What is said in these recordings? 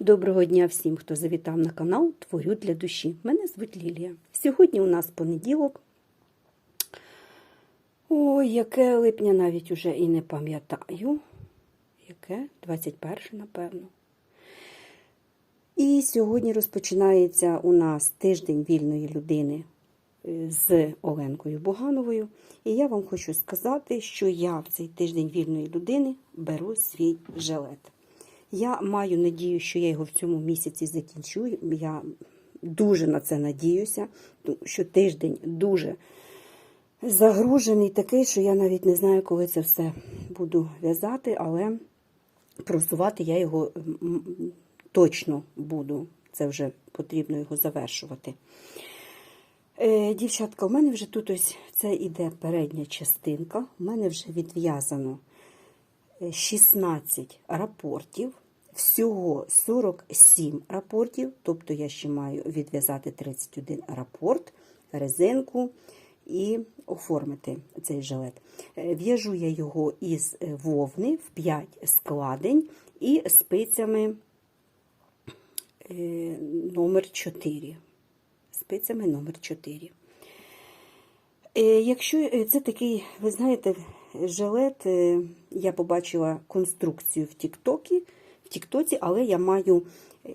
Доброго дня всім, хто завітав на канал Творю для душі. Мене звуть Лілія. Сьогодні у нас понеділок. Ой, яке липня навіть уже і не пам'ятаю. Яке? 21, напевно. І сьогодні розпочинається у нас тиждень вільної людини е, з Оленкою Бугановою. І я вам хочу сказати, що я в цей тиждень вільної людини беру свій жилет. Я маю надію, що я його в цьому місяці закінчу. Я дуже на це надіюся, тому що тиждень дуже загружений, такий, що я навіть не знаю, коли це все буду в'язати, але просувати я його точно буду. Це вже потрібно його завершувати. Е, Дівчатка, у мене вже тут ось це іде передня частинка. У мене вже відв'язано 16 рапортів, всього 47 рапортів, тобто я ще маю відв'язати 31 рапорт, резинку і оформити цей жилет. Е, В'яжу я його із вовни в 5 складень і спицями е, номер 4. Спицями номер 4. Е, Якщо це такий, ви знаєте, жилет, е, я побачила конструкцію в Тіктокі, в Тіктоці, але я маю, е,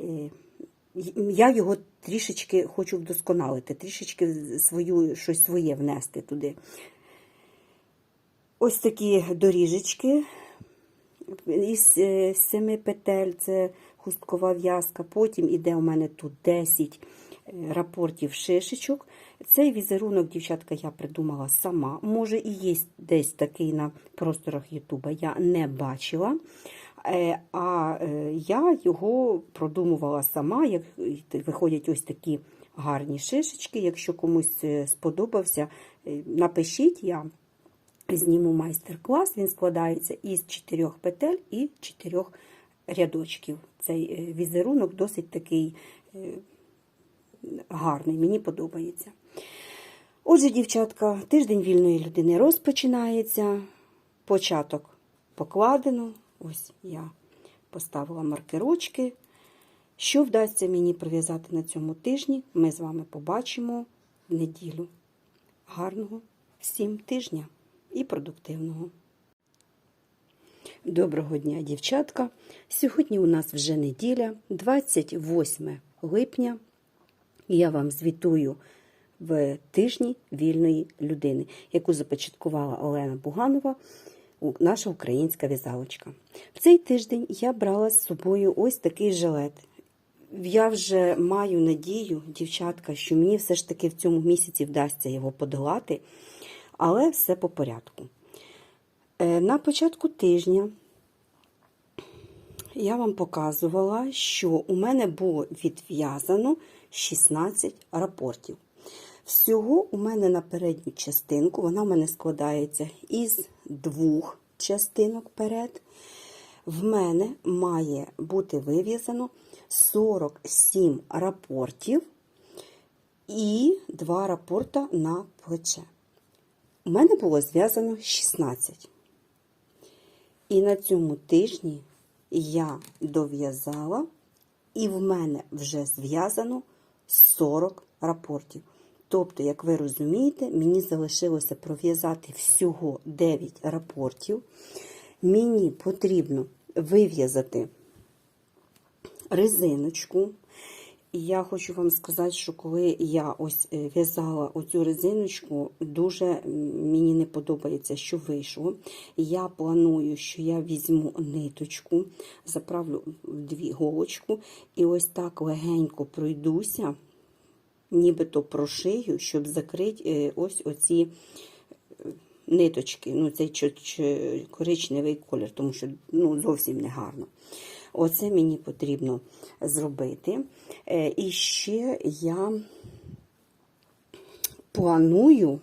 я його трішечки хочу вдосконалити, трішечки свою, щось своє внести туди. Ось такі доріжечки із е, семи петель, це хусткова в'язка. Потім іде у мене тут 10 рапортів шишечок. Цей візерунок, дівчатка, я придумала сама. Може, і є десь такий на просторах Ютуба, я не бачила. Е, А е, я його продумувала сама. Як виходять ось такі гарні шишечки. Якщо комусь е, сподобався, напишіть я. Зніму майстер-клас, він складається із чотирьох петель і чотирьох рядочків. Цей візерунок досить такий гарний, мені подобається. Отже, дівчатка, тиждень вільної людини розпочинається. Початок покладено. Ось я поставила маркерочки. Що вдасться мені прив'язати на цьому тижні, ми з вами побачимо в неділю. Гарного всім тижня і продуктивного. Доброго дня, дівчатка! Сьогодні у нас вже неділя, 28 липня. Я вам звітую в тижні вільної людини, яку започаткувала Олена Буганова, наша українська в'язалочка. В цей тиждень я брала з собою ось такий жилет. Я вже маю надію, дівчатка, що мені все ж таки в цьому місяці вдасться його подолати, але все по порядку. Е, На початку тижня я вам показувала, що у мене було відв'язано 16 рапортів. Всього у мене на передню частинку, вона в мене складається із двох частинок перед. В мене має бути вив'язано 47 рапортів і 2 рапорта на плече. У мене було зв'язано 16. І на цьому тижні я дов'язала, і в мене вже зв'язано 40 рапортів. Тобто, як ви розумієте, мені залишилося пров'язати всього 9 рапортів. Мені потрібно вив'язати резиночку. І я хочу вам сказати, що коли я ось е, в'язала оцю резиночку, дуже мені не подобається, що вийшло. Я планую, що я візьму ниточку, заправлю в дві голочку і ось так легенько пройдуся, нібито прошию, щоб закрити е, ось оці ниточки, ну цей коричневий колір, тому що ну, зовсім не гарно. Оце мені потрібно зробити. Е, І ще я планую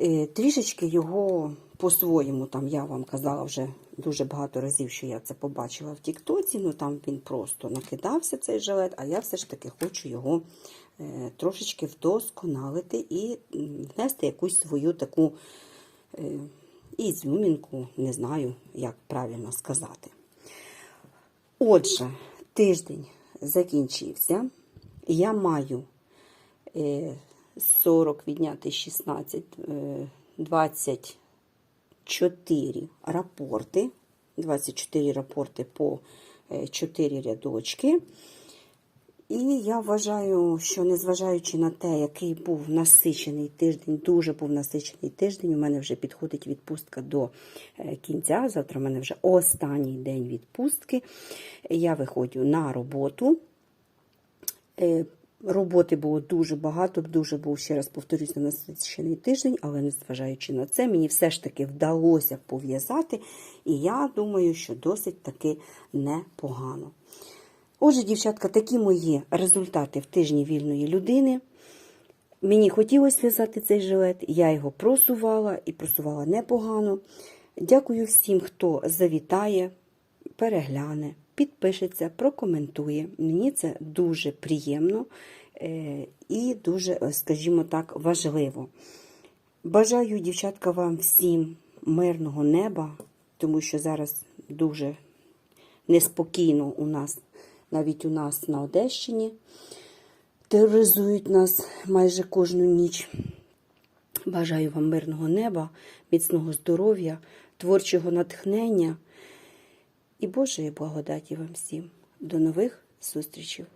е, трішечки його по-своєму, там я вам казала вже дуже багато разів, що я це побачила в Тіктоці, ну там він просто накидався цей жилет, а я все ж таки хочу його е, трошечки вдосконалити і внести якусь свою таку е, ізюмінку, не знаю, як правильно сказати. Отже, тиждень закінчився. Я маю е, 40 відняти 16, 20. 4 рапорти, 24 рапорти по е, 4 рядочки. І я вважаю, що незважаючи на те, який був насичений тиждень, дуже був насичений тиждень, у мене вже підходить відпустка до е, кінця. Завтра у мене вже останній день відпустки. Я виходжу на роботу. Е, Роботи було дуже багато, дуже був, ще раз повторюсь, насичений тиждень, але незважаючи на це, мені все ж таки вдалося пов'язати, і я думаю, що досить таки непогано. Отже, дівчатка, такі мої результати в тижні вільної людини. Мені хотілося в'язати цей жилет, я його просувала і просувала непогано. Дякую всім, хто завітає, перегляне, підпишеться, прокоментує. Мені це дуже приємно е, і дуже, е, скажімо так, важливо. Бажаю, дівчатка, вам всім мирного неба, тому що зараз дуже неспокійно у нас, навіть у нас на Одещині. Тероризують нас майже кожну ніч. Бажаю вам мирного неба, міцного здоров'я, творчого натхнення і Божої благодаті вам всім. До нових зустрічей!